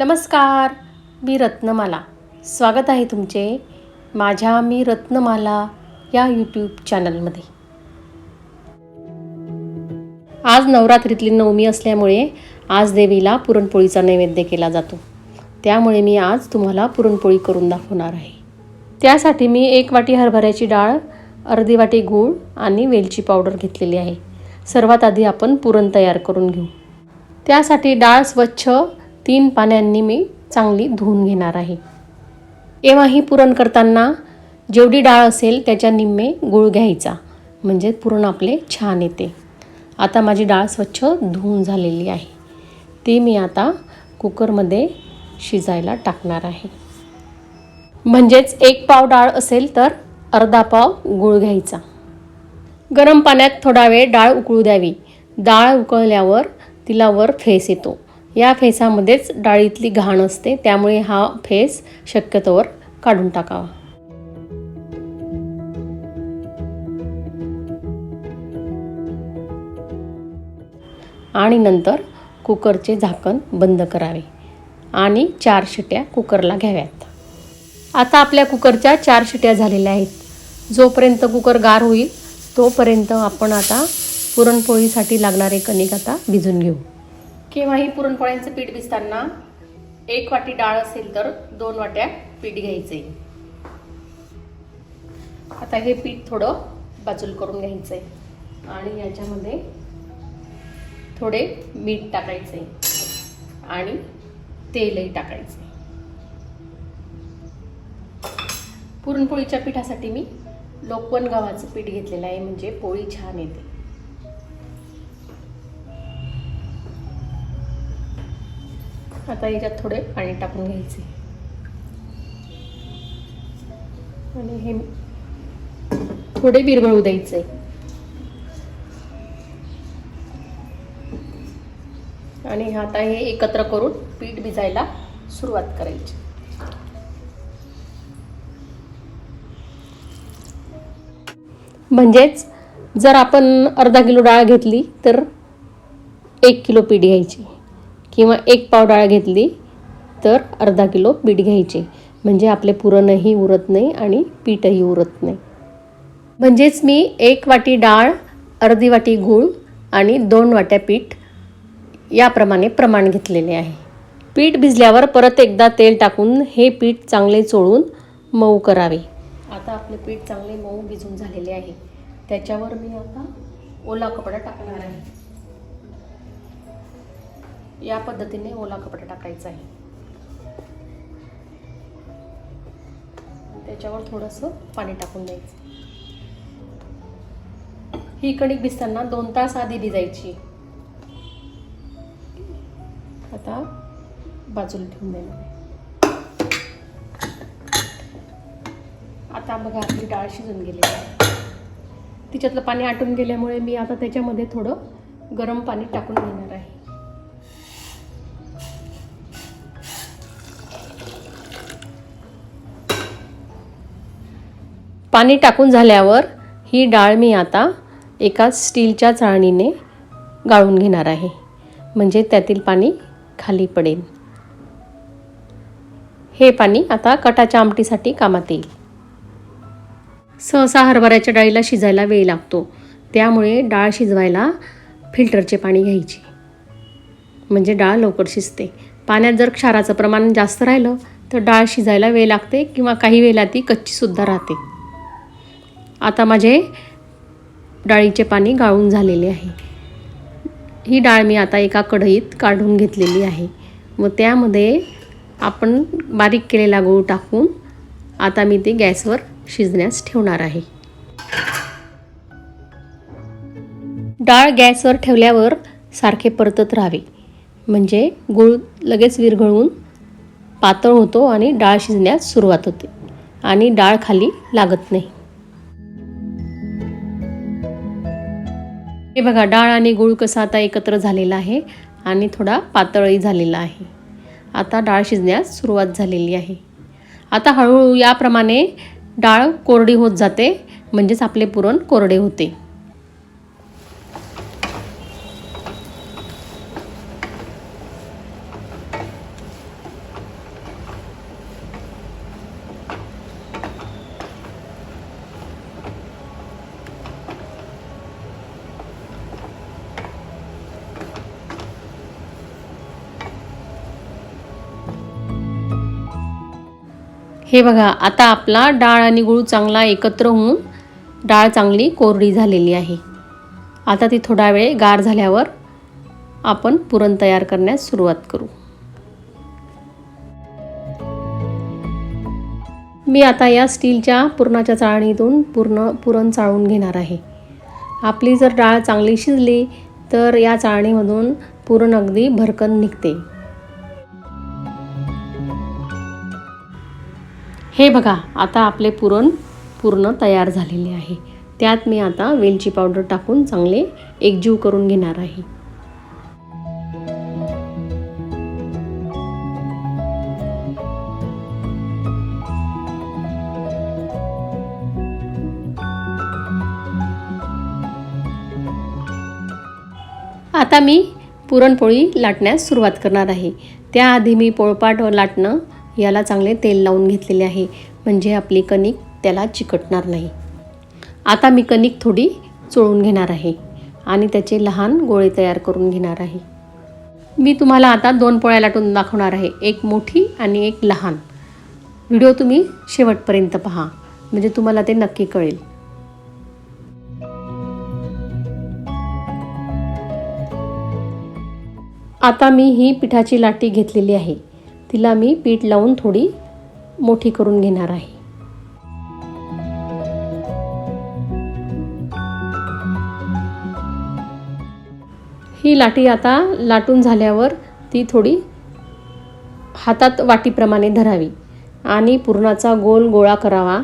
नमस्कार मी रत्नमाला. स्वागत आहे तुमचे माझ्या मी रत्नमाला या यूट्यूब चॅनलमध्ये आज नवरात्रीतली नवमी असल्यामुळे आज देवीला पुरणपोळीचा नैवेद्य केला जातो. त्यामुळे मी आज तुम्हाला पुरणपोळी करून दाखवणार आहे. त्यासाठी मी एक वाटी हरभऱ्याची डाळ अर्धी वाटी गूळ आणि वेलची पावडर घेतलेली आहे. सर्वात आधी आपण पुरण तयार करून घेऊ. त्यासाठी डाळ स्वच्छ तीन पाण्यांनी मी चांगली धुवून घेणार आहे. केव्हाही पुरण करताना जेवढी डाळ असेल त्याच्या निम्मे गूळ घ्यायचा म्हणजे पुरण आपले छान येते. आता माझी डाळ स्वच्छ धुवून झालेली आहे. ती मी आता कुकरमध्ये शिजायला टाकणार आहे. म्हणजेच एक पाव डाळ असेल तर अर्धा पाव गूळ घ्यायचा. गरम पाण्यात थोडा वेळ डाळ उकळू द्यावी. डाळ उकळल्यावर तिला वर फेस येतो. या फेसामध्येच डाळीतली घाण असते त्यामुळे हा फेस शक्यतोवर काढून टाकावा. आणि नंतर कुकरचे झाकण बंद करावे आणि चार शिट्या कुकरला घ्याव्यात. आता आपल्या कुकरच्या चार शिट्या झालेल्या आहेत. जोपर्यंत कुकर गार होईल तोपर्यंत आपण आता पुरणपोळीसाठी लागणारे कणिक आता भिजून घेऊ. केव्हाही पुरणपोळ्यांचं पीठ भिजताना एक वाटी डाळ असेल तर दोन वाट्या पीठ घ्यायचे. आता हे पीठ थोडं बाजूल करून घ्यायचं आहे आणि याच्यामध्ये थोडे मीठ टाकायचे. आणि तेलही टाकायचे. पुरणपोळीच्या पिठासाठी मी लोकवन गव्हाचं पीठ घेतलेलं आहे म्हणजे पोळी छान येते. आता याच्यात थोडे पाणी टाकून घ्यायचे. आणि हे थोडे विरघळू द्यायचे. आणि आता हे एकत्र करून पीठ भिजायला सुरुवात करायची. म्हणजेच जर आपण अर्धा किलो डाळ घेतली तर एक किलो पीठ घ्यायची. किंवा एक पाव डाळ घेतली तर अर्धा किलो पीठ घ्यायचे. म्हणजे आपले पुरणही उरत नाही आणि पीठही उरत नाही. म्हणजेच मी एक वाटी डाळ अर्धी वाटी गूळ आणि दोन वाट्या पीठ याप्रमाणे प्रमाण घेतलेले आहे. पीठ भिजल्यावर परत एकदा तेल टाकून हे पीठ चांगले चोळून मऊ करावे. आता आपले पीठ चांगले मऊ भिजून झालेले आहे. त्याच्यावर मी आता ओला कपडा टाकणार आहे. या पद्धतीने ओला कपडा टाकायचा आहे. त्याच्यावर थोडंसं पाणी टाकून द्यायचं. ही कणिक भिजताना दोन तास आधी भिजायची. आता बाजूला ठेवून देणार आहे. आता बघा आपली डाळ शिजून गेली आहे. तिच्यातलं पाणी आटून गेल्यामुळे मी आता त्याच्यामध्ये थोडं गरम पाणी टाकून घेणार आहे. पाणी टाकून झाल्यावर ही डाळ मी आता एका स्टीलच्या चाळणीने गाळून घेणार आहे. म्हणजे त्यातील पाणी खाली पडेल. हे पाणी आता कटाच्या आमटीसाठी कामात येईल. सहसा हरभऱ्याच्या डाळीला शिजायला वेळ लागतो. त्यामुळे डाळ शिजवायला फिल्टरचे पाणी घ्यायचे. म्हणजे डाळ लवकर शिजते. पाण्यात जर क्षाराचं प्रमाण जास्त राहिलं तर डाळ शिजायला वेळ लागते किंवा काही वेळेला ती कच्चीसुद्धा राहते. आता माझे डाळीचे पाणी गाळून झालेले आहे. ही डाळ मी आता एका कढईत काढून घेतलेली आहे. व त्यामध्ये आपण बारीक केलेला गूळ टाकून आता मी ते गॅसवर शिजण्यास ठेवणार आहे. डाळ गॅसवर ठेवल्यावर सारखे परतत राहावे. म्हणजे गूळ लगेच विरघळून पातळ होतो आणि डाळ शिजण्यास सुरुवात होते. आणि डाळ खाली लागत नाही. हे बघा डाळ आणि गूळ कसा आता एकत्र झालेला आहे आणि थोडा पातळही झालेला आहे. आता डाळ शिजण्यास सुरुवात झालेली आहे. आता हळूहळू याप्रमाणे डाळ कोरडी होत जाते म्हणजेच आपले पुरण कोरडे होते. हे बघा आता आपला डाळ आणि गूळ चांगला एकत्र होऊन डाळ चांगली कोरडी झालेली आहे. आता ती थोडा वेळ गार झाल्यावर आपण पुरण तयार करण्यास सुरुवात करू. मी आता या स्टीलच्या पुरणाच्या चाळणीतून पूर्ण पुरण चाळून घेणार आहे. आपली जर डाळ चांगली शिजली तर या चाळणीमधून पुरण अगदी भरकन निघते. हे बघा आता आपले पुरण पूर्ण तयार झालेले आहे. त्यात मी आता वेलची पावडर टाकून चांगले एकजीव करून घेणार आहे. आता मी पुरणपोळी लाटण्यास सुरुवात करणार आहे. त्याआधी मी पोळपाट लाटणं याला चांगले तेल लावून घेतलेले आहे. म्हणजे आपली कणिक त्याला चिकटणार नाही. आता मी कणिक थोडी चोळून घेणार आहे आणि त्याचे लहान गोळे तयार करून घेणार आहे. मी तुम्हाला आता दोन पोळ्या लाटून दाखवणार आहे. एक मोठी आणि एक लहान. व्हिडिओ तुम्ही शेवटपर्यंत पहा. म्हणजे तुम्हाला ते नक्की कळेल. आता मी ही पिठाची लाटी घेतलेली आहे. तिला मी पीठ लावून थोडी मोठी करून घेणार आहे. ही लाटी आता लाटून झाल्यावर ती थोडी हातात वाटीप्रमाणे धरावी आणि पुरणाचा गोल गोळा करावा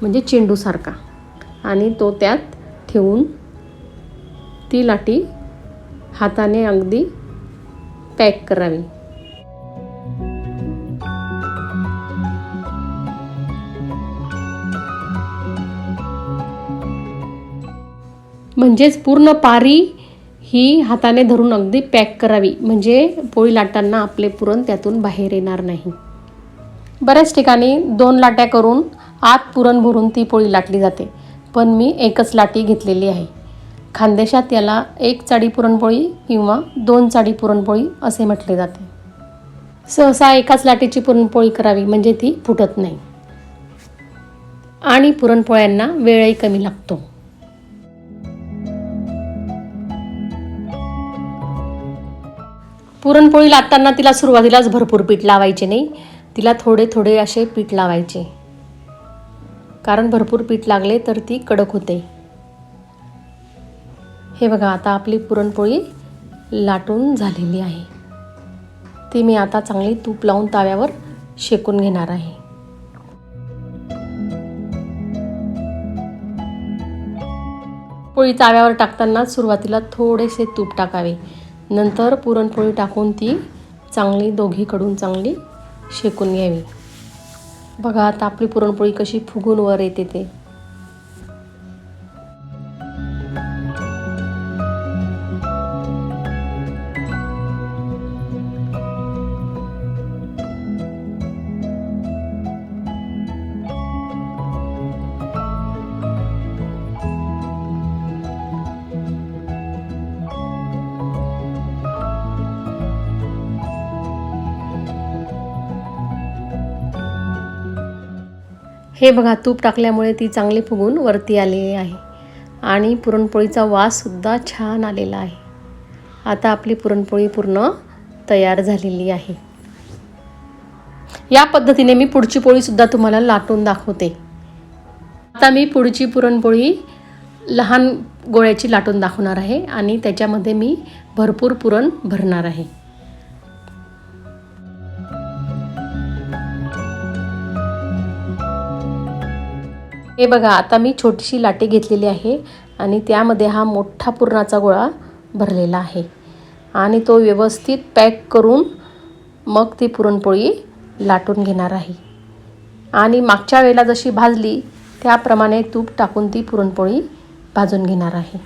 म्हणजे चेंडूसारखा आणि तो त्यात ठेवून ती लाटी हाताने अगदी पॅक करावी. म्हणजेच पूर्ण पारी ही हाताने धरून अगदी पॅक करावी. म्हणजे पोळी लाटताना आपले पुरण त्यातून बाहेर येणार नाही. बऱ्याच ठिकाणी दोन लाट्या करून आत पुरण भरून ती पोळी लाटली जाते. पण मी एकच लाटी घेतलेली आहे. खानदेशात याला एक चाडी पुरणपोळी किंवा दोन चाडी पुरणपोळी असे म्हटले जाते. सहसा एकाच लाटीची पुरणपोळी करावी म्हणजे ती फुटत नाही. आणि पुरणपोळ्यांना वेळही कमी लागतो. पुरणपोळी लाटताना तिला सुरुवातीलाच भरपूर पीठ लावायचे नाही. तिला थोडे थोडे असे पीठ लावायचे. कारण भरपूर पीठ लागले तर ती कडक होते. हे बघा आता आपली पुरणपोळी लाटून झालेली आहे. ती मी आता चांगली तूप लावून ताव्यावर शेकून घेणार आहे. पोळी ताव्यावर टाकताना सुरुवातीला थोडेसे तूप टाकावे. नंतर पुरणपोळी टाकून ती चांगली दोघीकडून चांगली शेकून घ्यावी. बघा आता आपली पुरणपोळी कशी फुगून वर येते ते. हे बघा तूप टाकल्यामुळे ती चांगली फुगून वरती आलेली आहे. आणि पुरणपोळीचा वाससुद्धा छान आलेला आहे. आता आपली पुरणपोळी पूर्ण तयार झालेली आहे. या पद्धतीने मी पुढची पोळीसुद्धा तुम्हाला लाटून दाखवते. आता मी पुढची पुरणपोळी लहान गोळ्याची लाटून दाखवणार आहे आणि त्याच्यामध्ये मी भरपूर पुरण भरणार आहे. हे बघा आता मी छोटीशी लाटे घेतलेली आहे आणि त्यामध्ये हा मोठा पुरणाचा गोळा भरलेला आहे. आणि तो व्यवस्थित पॅक करून मग ती पुरणपोळी लाटून घेणार आहे. आणि मागच्या वेळेला जशी भाजली त्याप्रमाणे तूप टाकून ती पुरणपोळी भाजून घेणार आहे.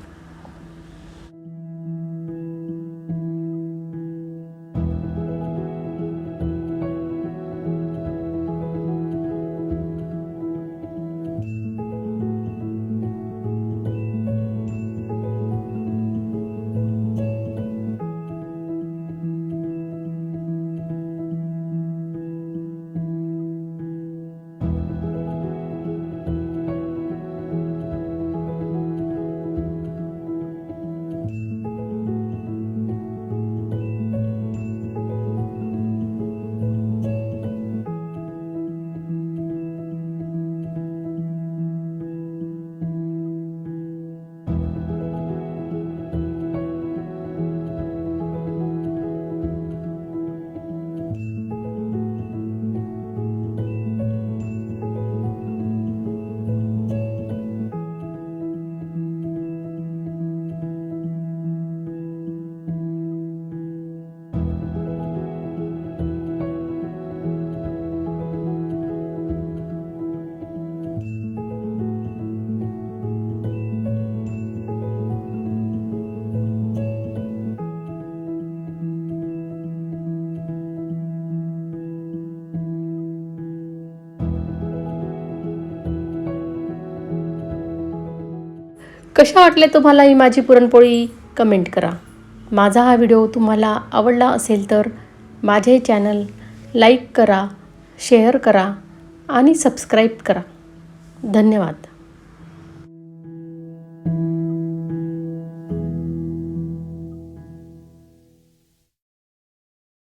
कशा वाटले तुम्हाला ही माझी पुरणपोळी? कमेंट करा. माझा हा व्हिडिओ तुम्हाला आवडला असेल तर माझे चॅनल लाईक करा शेअर करा आणि सबस्क्राईब करा. धन्यवाद.